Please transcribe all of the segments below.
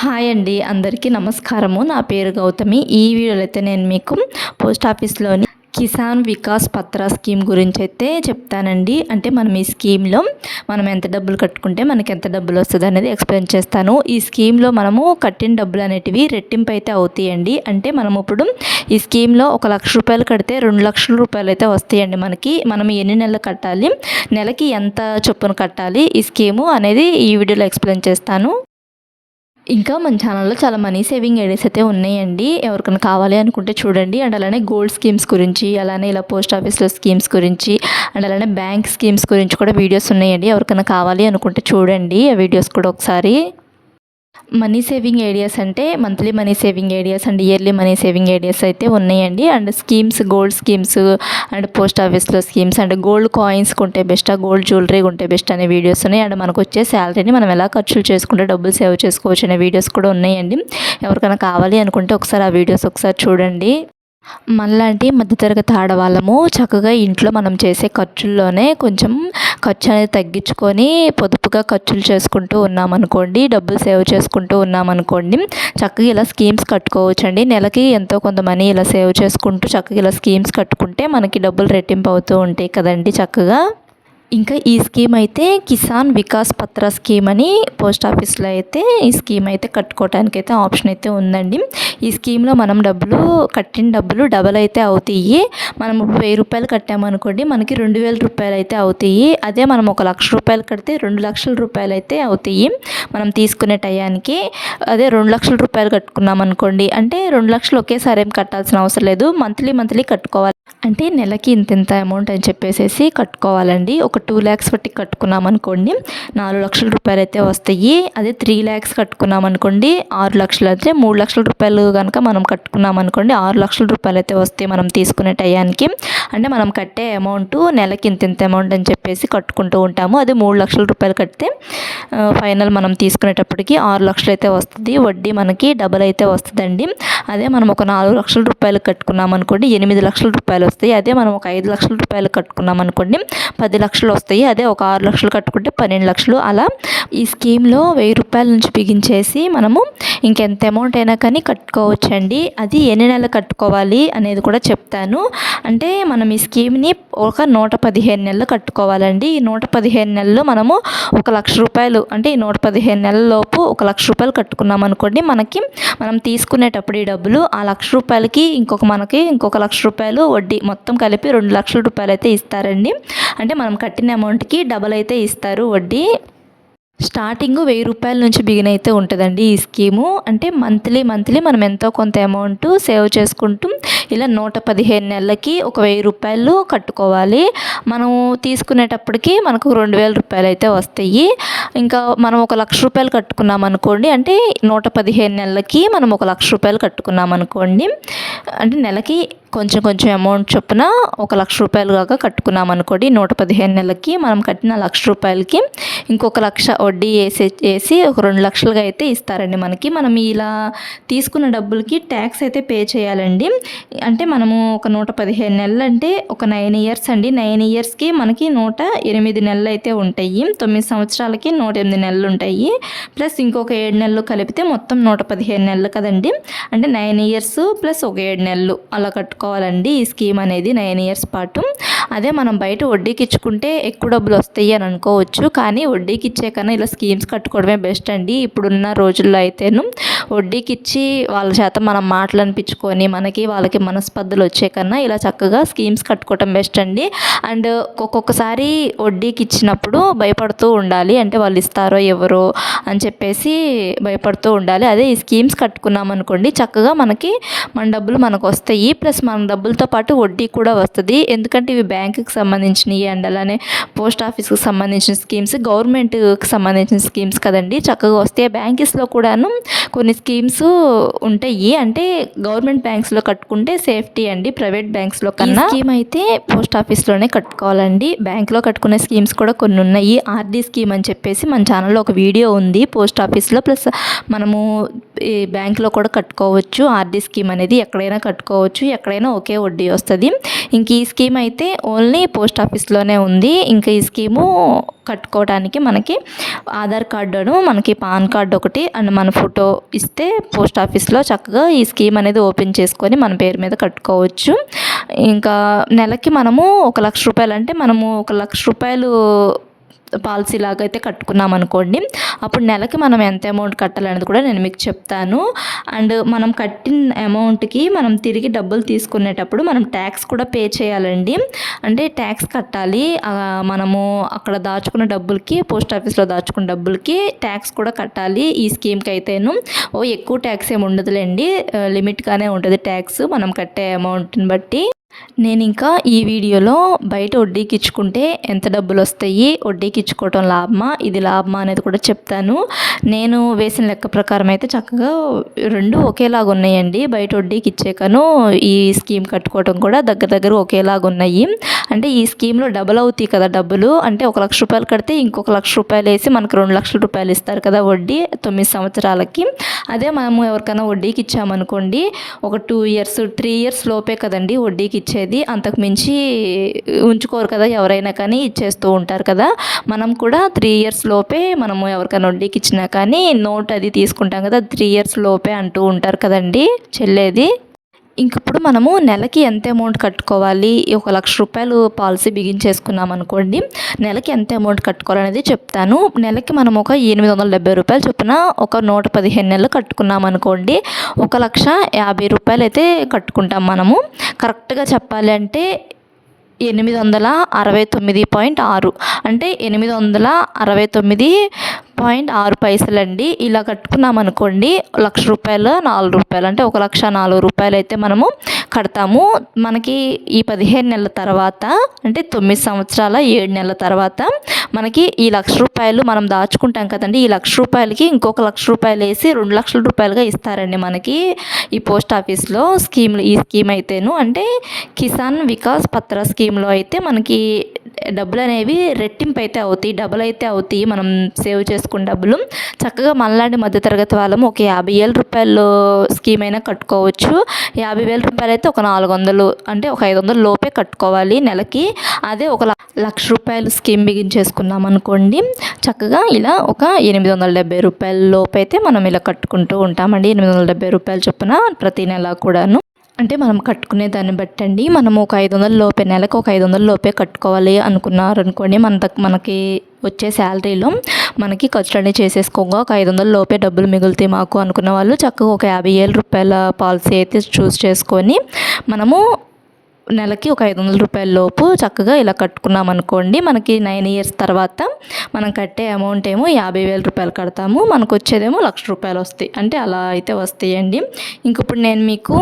Hi అండి అందరికీ నమస్కారము. నా పేరు గౌతమి. ఈ వీడియోలో అయితే నేను మీకు పోస్ట్ ఆఫీస్లోని కిసాన్ వికాస్ పత్ర స్కీమ్ గురించి అయితే చెప్తానండి. అంటే మనం ఈ స్కీమ్లో మనం ఎంత డబ్బులు కట్టుకుంటే మనకి ఎంత డబ్బులు వస్తుంది అనేది ఎక్స్ప్లెయిన్ చేస్తాను. ఈ స్కీమ్లో మనము కట్టిన డబ్బులు అనేటివి రెట్టింపు అయితే అవుతాయండి. అంటే మనం ఇప్పుడు ఈ స్కీమ్లో ఒక లక్ష రూపాయలు కడితే రెండు లక్షల రూపాయలు అయితే వస్తాయండి మనకి. మనం ఎన్ని నెలలు కట్టాలి నెలకి ఎంత చొప్పున కట్టాలి ఈ స్కీము అనేది ఈ వీడియోలో ఎక్స్ప్లెయిన్ చేస్తాను. ఇంకా మన ఛానల్లో చాలా మనీ సేవింగ్ ఐడియాస్ అయితే ఉన్నాయండి. ఎవరికైనా కావాలి అనుకుంటే చూడండి. అండ్ అలానే గోల్డ్ స్కీమ్స్ గురించి అలానే ఇలా పోస్ట్ ఆఫీస్లో స్కీమ్స్ గురించి అండ్ అలానే బ్యాంక్ స్కీమ్స్ గురించి కూడా వీడియోస్ ఉన్నాయండి. ఎవరికైనా కావాలి అనుకుంటే చూడండి. ఆ వీడియోస్ కూడా ఒకసారి మనీ సేవింగ్ ఏడియాస్ అంటే monthly money saving ideas and yearly money saving ideas అయితే ఉన్నాయండి. And schemes gold schemes and post ఆఫీస్లో స్కీమ్స్ అండ్ గోల్డ్ కాయిన్స్ కొంటే బెస్ట్ గోల్డ్ జ్యువెలరీ కొంటే బెస్ట్ అనే వీడియోస్ ఉన్నాయి. అండ్ మనకు వచ్చే శాలరీని మనం ఎలా ఖర్చులు చేసుకుంటే డబ్బులు సేవ్ చేసుకోవచ్చు అనే వీడియోస్ కూడా ఉన్నాయండి. ఎవరికైనా కావాలి అనుకుంటే ఒకసారి ఆ వీడియోస్ ఒకసారి చూడండి. మనలాంటి మధ్యతరగతి ఆడవాళ్ళము చక్కగా ఇంట్లో మనం చేసే ఖర్చుల్లోనే కొంచెం ఖర్చు అనేది తగ్గించుకొని పొదుపుగా ఖర్చులు చేసుకుంటూ ఉన్నామనుకోండి డబ్బులు సేవ్ చేసుకుంటూ ఉన్నామనుకోండి చక్కగా ఇలా స్కీమ్స్ కట్టుకోవచ్చండి. నెలకి ఎంతో కొంత మనీ ఇలా సేవ్ చేసుకుంటూ చక్కగా ఇలా స్కీమ్స్ కట్టుకుంటే మనకి డబ్బులు రెట్టింపు అవుతూ ఉంటాయి కదండి చక్కగా. ఇంకా ఈ స్కీమ్ అయితే కిసాన్ వికాస్ పత్ర స్కీమ్ అని పోస్ట్ ఆఫీస్లో అయితే ఈ స్కీమ్ అయితే కట్టుకోవడానికి అయితే ఆప్షన్ అయితే ఉందండి. ఈ స్కీమ్లో మనం డబ్బులు కట్టిన డబ్బులు డబల్ అయితే అవుతాయి. మనం వెయ్యి రూపాయలు కట్టామనుకోండి మనకి రెండు వేల రూపాయలు అయితే అవుతాయి. అదే మనం ఒక లక్ష రూపాయలు కడితే రెండు లక్షల రూపాయలు అయితే అవుతాయి. మనం తీసుకునే టయానికి అదే రెండు లక్షల రూపాయలు కట్టుకున్నాం అనుకోండి అంటే రెండు లక్షలు ఒకేసారి ఏం కట్టాల్సిన అవసరం లేదు. మంత్లీ మంత్లీ కట్టుకోవాలి. అంటే నెలకి ఇంత ఇంత అమౌంట్ అని చెప్పేసి కట్టుకోవాలండి. ఒక టూ ల్యాక్స్ బట్టి కట్టుకున్నాం అనుకోండి నాలుగు లక్షల రూపాయలు అయితే వస్తాయి. అదే త్రీ ల్యాక్స్ కట్టుకున్నాం అనుకోండి ఆరు లక్షలు అయితే మూడు లక్షల రూపాయలు కనుక మనం కట్టుకున్నాం అనుకోండి ఆరు లక్షల రూపాయలు అయితే వస్తాయి మనం తీసుకునే టయానికి. అంటే మనం కట్టే అమౌంట్ నెలకి ఇంత ఇంత అమౌంట్ అని చెప్పేసి కట్టుకుంటూ ఉంటాము. అదే మూడు లక్షల రూపాయలు కడితే ఫైనల్ మనం తీసుకునేటప్పటికి ఆరు లక్షలు అయితే వస్తుంది. వడ్డీ మనకి డబల్ అయితే వస్తుందండి. అదే మనం ఒక నాలుగు లక్షల రూపాయలు కట్టుకున్నాం అనుకోండి ఎనిమిది లక్షల రూపాయలు వస్తాయి. అదే మనం ఒక ఐదు లక్షల రూపాయలు కట్టుకున్నాం అనుకోండి పది లక్షలు వస్తాయి అదే ఒక ఆరు లక్షలు కట్టుకుంటే పన్నెండు లక్షలు. అలా ఈ స్కీమ్లో వెయ్యి రూపాయల నుంచి బిగించేసి మనము ఇంకెంత అమౌంట్ అయినా కానీ కట్టుకోవచ్చండి. అది ఎన్ని నెలలు కట్టుకోవాలి అనేది కూడా చెప్తాను. అంటే మనం ఈ స్కీమ్ని ఒక నూట పదిహేను నెలలు కట్టుకోవాలండి. ఈ నూట పదిహేను నెలలు మనము ఒక లక్ష రూపాయలు అంటే ఈ నూట పదిహేను నెలల లోపు ఒక లక్ష రూపాయలు కట్టుకున్నాం అనుకోండి మనకి మనం తీసుకునేటప్పుడు ఈ డబ్బులు ఆ లక్ష రూపాయలకి ఇంకొక మనకి ఇంకొక లక్ష రూపాయలు వడ్డీ మొత్తం కలిపి రెండు లక్షల రూపాయలు అయితే ఇస్తారండి. అంటే మనం కట్టిన అమౌంట్కి డబల్ అయితే ఇస్తారు వడ్డీ. స్టార్టింగ్ వెయ్యి రూపాయల నుంచి బిగిన్ అయితే ఉంటుందండి ఈ స్కీము. అంటే మంత్లీ మంత్లీ మనం ఎంతో కొంత అమౌంట్ సేవ్ చేసుకుంటూ ఇలా నూట పదిహేను నెలలకి ఒక వెయ్యి రూపాయలు కట్టుకోవాలి. మనం తీసుకునేటప్పటికి మనకు రెండు వేల రూపాయలు అయితే వస్తాయి. ఇంకా మనం ఒక లక్ష రూపాయలు కట్టుకున్నాం అనుకోండి అంటే నూట పదిహేను నెలలకి మనం ఒక లక్ష రూపాయలు కట్టుకున్నాం అనుకోండి అంటే నెలకి కొంచెం కొంచెం అమౌంట్ చొప్పున ఒక లక్ష రూపాయలు కాక కట్టుకున్నాం అనుకోండి నూట పదిహేను నెలలకి మనం కట్టిన లక్ష రూపాయలకి ఇంకొక లక్ష వడ్డీ వేసి వేసి ఒక రెండు లక్షలుగా అయితే ఇస్తారండి మనకి. మనం ఇలా తీసుకున్న డబ్బులకి ట్యాక్స్ అయితే పే చేయాలండి. అంటే మనము ఒక నూట పదిహేను నెలలు అంటే ఒక నైన్ ఇయర్స్ అండి. నైన్ ఇయర్స్కి మనకి నూట ఎనిమిది నెలలు అయితే ఉంటాయి. తొమ్మిది సంవత్సరాలకి నూట ఎనిమిది నెలలు ఉంటాయి. ప్లస్ ఇంకొక ఏడు నెలలు కలిపితే మొత్తం నూట పదిహేను నెలలు కదండి. అంటే నైన్ ఇయర్స్ ప్లస్ ఒక ఏడు నెలలు అలా కట్టుకోవాలండి ఈ స్కీమ్ అనేది నైన్ ఇయర్స్ పాటు. అదే మనం బయట వడ్డీకి ఇచ్చుకుంటే ఎక్కువ డబ్బులు వస్తాయి అని అనుకోవచ్చు. కానీ వడ్డీకి ఇచ్చే కన్నా ఇలా స్కీమ్స్ కట్టుకోవడమే బెస్ట్ అండి. ఇప్పుడున్న రోజుల్లో అయితేను వడ్డీకి ఇచ్చి వాళ్ళ చేత మనం మాటలు అనిపించుకొని మనకి వాళ్ళకి మనస్పర్ధలు వచ్చే కన్నా ఇలా చక్కగా స్కీమ్స్ కట్టుకోవటం బెస్ట్ అండి. అండ్ ఒక్కొక్కసారి వడ్డీకి ఇచ్చినప్పుడు భయపడుతూ ఉండాలి. అంటే వాళ్ళు ఇస్తారో ఎవరో అని చెప్పేసి భయపడుతూ ఉండాలి. అదే ఈ స్కీమ్స్ కట్టుకున్నాం అనుకోండి చక్కగా మనకి మన డబ్బులు మనకు వస్తాయి. ప్లస్ మన డబ్బులతో పాటు వడ్డీ కూడా వస్తుంది. ఎందుకంటే ఇవి బ్యాంకుకి సంబంధించినవి అండ్ అలానే పోస్ట్ ఆఫీస్కి సంబంధించిన స్కీమ్స్ గవర్నమెంట్కి సంబంధించిన స్కీమ్స్ కదండి. చక్కగా వస్తాయి బ్యాంక్స్లో కూడాను కొన్ని స్కీమ్స్ ఉంటాయి. అంటే గవర్నమెంట్ బ్యాంక్స్లో కట్టుకుంటే సేఫ్టీ అండి. ప్రైవేట్ బ్యాంక్స్లో కన్నా స్కీమ్ అయితే పోస్ట్ ఆఫీస్లోనే కట్టుకోవాలండి. బ్యాంక్లో కట్టుకునే స్కీమ్స్ కూడా కొన్ని ఉన్నాయి. ఆర్డీ స్కీమ్ అని చెప్పేసి మన ఛానల్లో ఒక వీడియో ఉంది పోస్ట్ ఆఫీస్లో. ప్లస్ మనము ఈ బ్యాంక్లో కూడా కట్టుకోవచ్చు. ఆర్డీ స్కీమ్ అనేది ఎక్కడైనా కట్టుకోవచ్చు. ఎక్కడైనా ఒకే వడ్డీ వస్తుంది. ఇంక ఈ స్కీమ్ అయితే ఓన్లీ పోస్ట్ ఆఫీస్లోనే ఉంది. ఇంకా ఈ స్కీము కట్టుకోవడానికి మనకి ఆధార్ కార్డును మనకి పాన్ కార్డు ఒకటి అండ్ మన ఫోటో ఇస్తే పోస్ట్ ఆఫీస్లో చక్కగా ఈ స్కీమ్ అనేది ఓపెన్ చేసుకొని మన పేరు మీద కట్టుకోవచ్చు. ఇంకా నెలకి మనము ఒక లక్ష రూపాయలు అంటే మనము ఒక లక్ష రూపాయలు పాలసీ లాగా అయితే కట్టుకున్నాం అనుకోండి. అప్పుడు నెలకి మనం ఎంత అమౌంట్ కట్టాలనేది కూడా నేను మీకు చెప్తాను. అండ్ మనం కట్టిన అమౌంట్కి మనం తిరిగి డబ్బులు తీసుకునేటప్పుడు మనం ట్యాక్స్ కూడా పే చేయాలండి. అంటే ట్యాక్స్ కట్టాలి. మనము అక్కడ దాచుకున్న డబ్బులకి పోస్ట్ ఆఫీస్లో దాచుకున్న డబ్బులకి ట్యాక్స్ కూడా కట్టాలి ఈ స్కీమ్కి అయితేను. ఓ ఎక్కువ ట్యాక్స్ ఏమి ఉండదులేండి. లిమిట్గానే ఉంటుంది ట్యాక్స్ మనం కట్టే అమౌంట్ని బట్టి. నేను ఇంకా ఈ వీడియోలో బయట వడ్డీకి ఇచ్చుకుంటే ఎంత డబ్బులు వస్తాయి వడ్డీకి ఇచ్చుకోవటం లాభమా ఇది లాభమా అనేది కూడా చెప్తాను. నేను వేసిన లెక్క ప్రకారం అయితే చక్కగా రెండు ఒకేలాగా ఉన్నాయండి బయట వడ్డీకి ఇచ్చేకను ఈ స్కీమ్ కట్టుకోవటం కూడా దగ్గర దగ్గర ఒకేలాగా ఉన్నాయి అంటే ఈ స్కీమ్లో డబుల్ అవుతాయి కదా డబ్బులు. అంటే ఒక లక్ష రూపాయలు కడితే ఇంకొక లక్ష రూపాయలు వేసి మనకు రెండు లక్షల రూపాయలు ఇస్తారు కదా వడ్డీ తొమ్మిది సంవత్సరాలకి. అదే మనము ఎవరికైనా వడ్డీకి ఇచ్చామనుకోండి ఒక టూ ఇయర్స్ త్రీ ఇయర్స్ లోపే కదండి వడ్డీకి ఇచ్చేది. అంతకు మించి ఉంచుకోరు కదా ఎవరైనా కానీ ఇచ్చేస్తూ ఉంటారు కదా. మనం కూడా త్రీ ఇయర్స్ లోపే మనము ఎవరికైనా వడ్డీకి ఇచ్చినా కానీ నోట్ అది తీసుకుంటాం కదా త్రీ ఇయర్స్ లోపే అంటూ ఉంటారు కదండి చెల్లేది. ఇంక ఇప్పుడు మనము నెలకి ఎంత అమౌంట్ కట్టుకోవాలి? ఒక లక్ష రూపాయలు పాలసీ బిగించేసుకున్నాం అనుకోండి నెలకి ఎంత అమౌంట్ కట్టుకోవాలనేది చెప్తాను. నెలకి మనం ఒక ఎనిమిది వందల డెబ్బై రూపాయలు చొప్పున ఒక నూట పదిహేను నెలలు కట్టుకున్నాం అనుకోండి ఒక లక్ష యాభై రూపాయలు అయితే కట్టుకుంటాం మనము. కరెక్ట్గా చెప్పాలి అంటే ఎనిమిది వందల అరవై తొమ్మిది పాయింట్ ఆరు. అంటే ఎనిమిది వందల అరవై తొమ్మిది పాయింట్ ఆరు పైసలండి. ఇలా కట్టుకున్నాం అనుకోండి లక్ష రూపాయలు నాలుగు రూపాయలు అంటే ఒక లక్ష నాలుగు రూపాయలు అయితే మనము కడతాము. మనకి ఈ పదిహేను నెలల తర్వాత అంటే తొమ్మిది సంవత్సరాల ఏడు నెలల తర్వాత మనకి ఈ లక్ష రూపాయలు మనం దాచుకుంటాం కదండి. ఈ లక్ష రూపాయలకి ఇంకొక లక్ష రూపాయలు వేసి రెండు లక్షల రూపాయలుగా ఇస్తారండి మనకి ఈ పోస్ట్ ఆఫీస్లో స్కీమ్లు. ఈ స్కీమ్ అయితేను అంటే కిసాన్ వికాస్ పత్ర స్కీమ్లో అయితే మనకి డబ్బులు అనేవి రెట్టింపు అయితే అవుతాయి డబుల్ అయితే అవుతాయి. మనం సేవ్ చేసుకున్న డబ్బులు. చక్కగా మనలాంటి మధ్యతరగతి వాళ్ళము ఒక యాభై వేల రూపాయలు స్కీమ్ అయినా కట్టుకోవచ్చు. యాభై వేల రూపాయలు అయితే ఒక నాలుగు వందలు అంటే ఒక ఐదు వందలు లోపే కట్టుకోవాలి నెలకి. అదే ఒక లక్ష రూపాయలు స్కీమ్ బిగించేసుకున్నాం అనుకోండి చక్కగా ఇలా ఒక ఎనిమిది వందల డెబ్బై రూపాయల లోపు అయితే మనం ఇలా కట్టుకుంటూ ఉంటామండి. ఎనిమిది వందల డెబ్బై రూపాయలు చొప్పున ప్రతి నెల కూడాను. అంటే మనం కట్టుకునే దాన్ని బట్టండి. మనం ఒక ఐదు వందల లోపే నెలకు ఒక ఐదు వందల లోపే కట్టుకోవాలి అనుకున్నారు అనుకోండి మన దగ్ మనకి వచ్చే శాలరీలో మనకి ఖర్చులన్నీ చేసేసుకోగా ఒక ఐదు వందల లోపే డబ్బులు మిగులుతాయి మాకు అనుకున్న వాళ్ళు చక్కగా ఒక యాభై వేల రూపాయల పాలసీ అయితే చూస్ చేసుకొని మనము నెలకి ఒక ఐదు వందల రూపాయల లోపు చక్కగా ఇలా కట్టుకున్నాం అనుకోండి. మనకి నైన్ ఇయర్స్ తర్వాత మనం కట్టే అమౌంట్ ఏమో యాభై వేల రూపాయలు కడతాము. మనకు వచ్చేదేమో లక్ష రూపాయలు వస్తాయి. అంటే అలా అయితే వస్తాయండి. ఇంక ఇప్పుడు నేను మీకు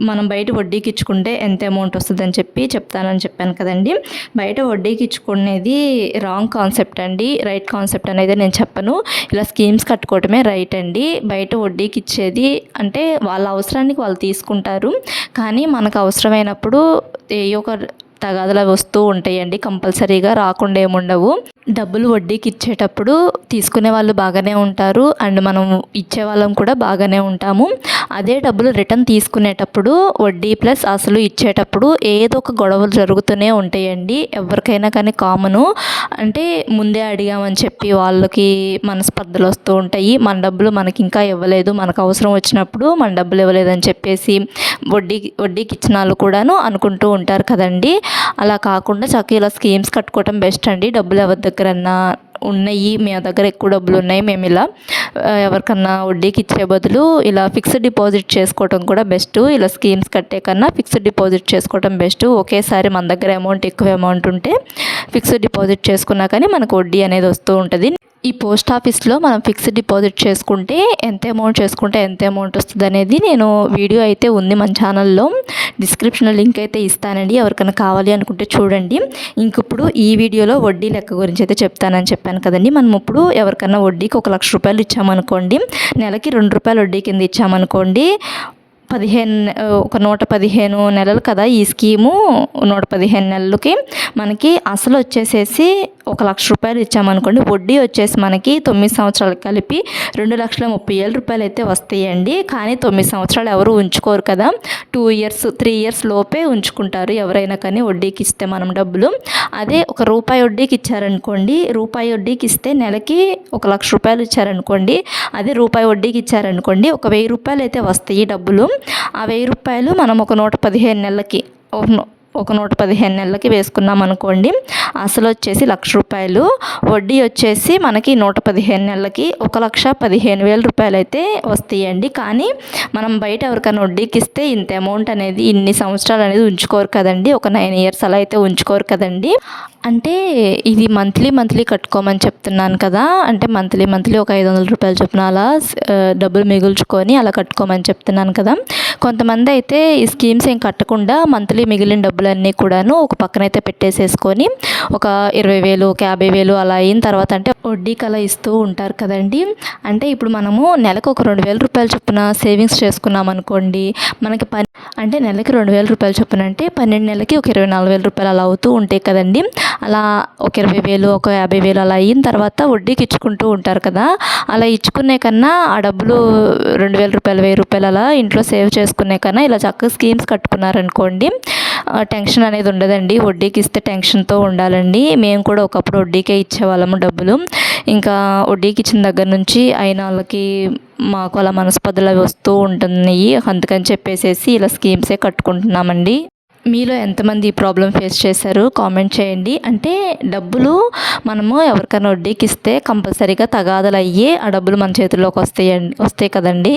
మనం బయట వడ్డీకి ఇచ్చుకుంటే ఎంత అమౌంట్ వస్తుందని చెప్పి చెప్తానని చెప్పాను కదండి. బయట వడ్డీకి ఇచ్చుకునేది రాంగ్ కాన్సెప్ట్ అండి. రైట్ కాన్సెప్ట్ అనేది నేను చెప్పను. ఇలా స్కీమ్స్ కట్టుకోవటమే రైట్ అండి. బయట వడ్డీకి ఇచ్చేది అంటే వాళ్ళ అవసరానికి వాళ్ళు తీసుకుంటారు. కానీ మనకు అవసరమైనప్పుడు ఏ ఒక తగాదలు వస్తూ ఉంటాయండి. కంపల్సరీగా రాకుండా ఏముండవు డబ్బులు వడ్డీకి ఇచ్చేటప్పుడు తీసుకునే వాళ్ళు బాగానే ఉంటారు. అండ్ మనం ఇచ్చే వాళ్ళం కూడా బాగానే ఉంటాము. అదే డబ్బులు రిటర్న్ తీసుకునేటప్పుడు వడ్డీ ప్లస్ అసలు ఇచ్చేటప్పుడు ఏదో ఒక గొడవలు జరుగుతూనే ఉంటాయండి. ఎవరికైనా కానీ కామను. అంటే ముందే అడిగామని చెప్పి వాళ్ళకి మనస్పర్ధలు వస్తూ ఉంటాయి. మన డబ్బులు మనకి ఇంకా ఇవ్వలేదు. మనకు అవసరం వచ్చినప్పుడు మన డబ్బులు ఇవ్వలేదని చెప్పేసి వడ్డీ వడ్డీకి ఇచ్చిన వాళ్ళు కూడాను అనుకుంటూ ఉంటారు కదండి. అలా కాకుండా చక్కగా ఇలా స్కీమ్స్ కట్టుకోవటం బెస్ట్ అండి. డబ్బులు ఎవరి దగ్గరన్నా ఉన్నాయి మీ దగ్గర ఎక్కువ డబ్బులు ఉన్నాయి మేము ఇలా ఎవరికన్నా వడ్డీకి ఇచ్చే బదులు ఇలా ఫిక్స్డ్ డిపాజిట్ చేసుకోవటం కూడా బెస్ట్. ఇలా స్కీమ్స్ కట్టే కన్నా ఫిక్స్డ్ డిపాజిట్ చేసుకోవటం బెస్ట్. ఒకేసారి మన దగ్గర అమౌంట్ ఎక్కువ అమౌంట్ ఉంటే ఫిక్స్డ్ డిపాజిట్ చేసుకున్నా కానీ మనకు వడ్డీ అనేది వస్తూ ఉంటుంది. ఈ పోస్ట్ ఆఫీస్లో మనం ఫిక్స్డ్ డిపాజిట్ చేసుకుంటే ఎంత అమౌంట్ చేసుకుంటే ఎంత అమౌంట్ వస్తుంది అనేది నేను వీడియో అయితే ఉంది మన ఛానల్లో. డిస్క్రిప్షన్లో లింక్ అయితే ఇస్తానండి. ఎవరికైనా కావాలి అనుకుంటే చూడండి. ఇంక ఇప్పుడు ఈ వీడియోలో వడ్డీ లెక్క గురించి అయితే చెప్తానని చెప్పాను కదండి. మనం ఇప్పుడు ఎవరికైనా వడ్డీకి ఒక లక్ష రూపాయలు ఇచ్చామనుకోండి నెలకి రెండు రూపాయలు వడ్డీ కింద ఇచ్చామనుకోండి పదిహేను ఒక నూట పదిహేను నెలలు కదా ఈ స్కీము నూట పదిహేను నెలలకి మనకి అసలు వచ్చేసేసి ఒక లక్ష రూపాయలు ఇచ్చామనుకోండి వడ్డీ వచ్చేసి మనకి తొమ్మిది సంవత్సరాలు కలిపి రెండు లక్షల ముప్పై వేల రూపాయలు అయితే వస్తాయండి. కానీ తొమ్మిది సంవత్సరాలు ఎవరు ఉంచుకోరు కదా. టూ ఇయర్స్ త్రీ ఇయర్స్ లోపే ఉంచుకుంటారు ఎవరైనా కానీ వడ్డీకి ఇస్తే మనం డబ్బులు. అదే ఒక రూపాయి వడ్డీకి ఇచ్చారనుకోండి రూపాయి వడ్డీకి ఇస్తే నెలకి ఒక లక్ష రూపాయలు ఇచ్చారనుకోండి అదే రూపాయి వడ్డీకి ఇచ్చారనుకోండి ఒక వెయ్యి రూపాయలు అయితే వస్తాయి డబ్బులు. ఆ వెయ్యి రూపాయలు మనం ఒక నూట పదిహేను నెలలకి ఒక నూట పదిహేను నెలలకి వేసుకున్నాం అనుకోండి. అసలు వచ్చేసి లక్ష రూపాయలు. వడ్డీ వచ్చేసి మనకి నూట పదిహేను నెలలకి ఒక లక్ష పదిహేను వేల రూపాయలు అయితే వస్తాయండి. కానీ మనం బయట ఎవరికైనా వడ్డీకి ఇస్తే ఇంత అమౌంట్ అనేది ఇన్ని సంవత్సరాలు అనేది ఉంచుకోరు కదండి. ఒక నైన్ ఇయర్స్ అలా అయితే ఉంచుకోరు కదండి. అంటే ఇది మంత్లీ మంత్లీ కట్టుకోమని చెప్తున్నాను కదా. అంటే మంత్లీ మంత్లీ ఒక ఐదు వందల రూపాయలు చొప్పున అలా డబ్బులు మిగుల్చుకొని అలా కట్టుకోమని చెప్తున్నాను కదా. కొంతమంది అయితే ఈ స్కీమ్స్ ఏం కట్టకుండా మంత్లీ మిగిలిన డబ్బులు డబ్బులన్నీ కూడాను ఒక పక్కనైతే పెట్టేసేసుకొని ఒక ఇరవై వేలు ఒక యాభై వేలు అలా అయిన తర్వాత అంటే వడ్డీకి అలా ఇస్తూ ఉంటారు కదండి. అంటే ఇప్పుడు మనము నెలకు ఒక రెండు వేల రూపాయలు చొప్పున సేవింగ్స్ చేసుకున్నాం అనుకోండి మనకి పని అంటే నెలకి రెండు వేల రూపాయలు చొప్పున అంటే పన్నెండు నెలలకి ఒక ఇరవై నాలుగు వేల రూపాయలు అలా అవుతూ ఉంటాయి కదండి. అలా ఒక ఇరవై వేలు ఒక యాభై వేలు అలా అయిన తర్వాత వడ్డీకి ఇచ్చుకుంటూ ఉంటారు కదా. అలా ఇచ్చుకునే కన్నా ఆ డబ్బులు రెండు వేల రూపాయలు వెయ్యి రూపాయలు అలా ఇంట్లో సేవ్ చేసుకునే కన్నా ఇలా చక్కగా స్కీమ్స్ కట్టుకున్నారనుకోండి టెన్షన్ అనేది ఉండదండి. వడ్డీకి ఇస్తే టెన్షన్తో ఉండాలండి. మేము కూడా ఒకప్పుడు వడ్డీకే ఇచ్చేవాళ్ళము డబ్బులు. ఇంకా వడ్డీకి ఇచ్చిన దగ్గర నుంచి అయిన వాళ్ళకి మాకు అలా మనస్పదలు అవి వస్తూ ఉంటున్నాయి. అందుకని చెప్పేసేసి ఇలా స్కీమ్సే కట్టుకుంటున్నామండి. మీలో ఎంతమంది ఈ ప్రాబ్లం ఫేస్ చేశారు? కామెంట్ చేయండి. అంటే డబ్బులు మనము ఎవరికైనా వడ్డీకి ఇస్తే కంపల్సరీగా తగాదలు అయ్యి ఆ డబ్బులు మన చేతుల్లోకి వస్తాయండి వస్తాయి కదండి.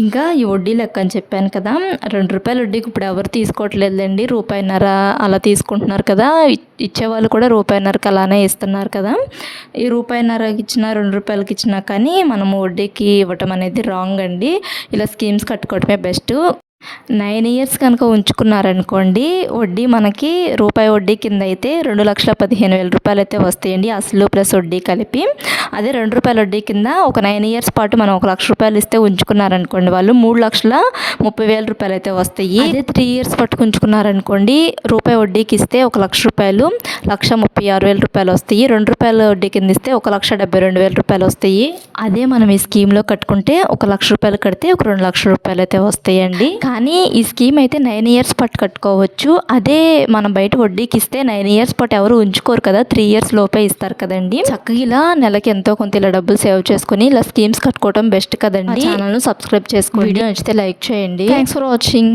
ఇంకా ఈ వడ్డీ లెక్క అని చెప్పాను కదా రెండు రూపాయల వడ్డీకి ఇప్పుడు ఎవరు తీసుకోవట్లేదండి రూపాయిన్నర అలా తీసుకుంటున్నారు కదా ఇచ్చేవాళ్ళు కూడా రూపాయిన్నరకి అలానే ఇస్తున్నారు కదా. ఈ రూపాయిన్నరకి ఇచ్చినా రెండు రూపాయలకి ఇచ్చినా కానీ మనము వడ్డీకి ఇవ్వటం అనేది రాంగ్ అండి. ఇలా స్కీమ్స్ కట్టుకోవటమే బెస్ట్. నైన్ ఇయర్స్ కనుక ఉంచుకున్నారనుకోండి వడ్డీ మనకి రూపాయి వడ్డీ కింద అయితే రెండు లక్షల పదిహేను వేల రూపాయలు అయితే వస్తాయండి. అసలు ప్లస్ వడ్డీ కలిపి అదే రెండు రూపాయల వడ్డీ కింద ఒక నైన్ ఇయర్స్ పాటు మనం ఒక లక్ష రూపాయలు ఇస్తే ఉంచుకున్నారనుకోండి వాళ్ళు మూడు లక్షల ముప్పై వేల రూపాయలు అయితే వస్తాయి. అదే త్రీ ఇయర్స్ పట్టుకు ఉంచుకున్నారనుకోండి రూపాయి వడ్డీకి ఇస్తే ఒక లక్ష రూపాయలు లక్ష ముప్పై ఆరు వేల రూపాయలు వస్తాయి. రెండు రూపాయల వడ్డీ కింద ఇస్తే ఒక లక్ష డెబ్బై రెండు వేల రూపాయలు వస్తాయి. అదే మనం ఈ స్కీమ్లో కట్టుకుంటే ఒక లక్ష రూపాయలు కడితే ఒక రెండు లక్షల రూపాయలు అయితే వస్తాయండి. కానీ ఈ స్కీమ్ అయితే నైన్ ఇయర్స్ పాటు కట్టుకోవచ్చు. అదే మనం బయట వడ్డీకి ఇస్తే నైన్ ఇయర్స్ పాటు ఎవరు ఉంచుకోరు కదా త్రీ ఇయర్స్ లోపే ఇస్తారు కదండి. చక్కగా ఇలా నెలకి ఎంతో కొంత ఇలా డబ్బులు సేవ్ చేసుకుని ఇలా స్కీమ్స్ కట్టుకోవడం బెస్ట్ కదండి. ఛానల్ను సబ్స్క్రైబ్ చేసుకోండి. వీడియో నచ్చితే లైక్ చేయండి. Thanks for watching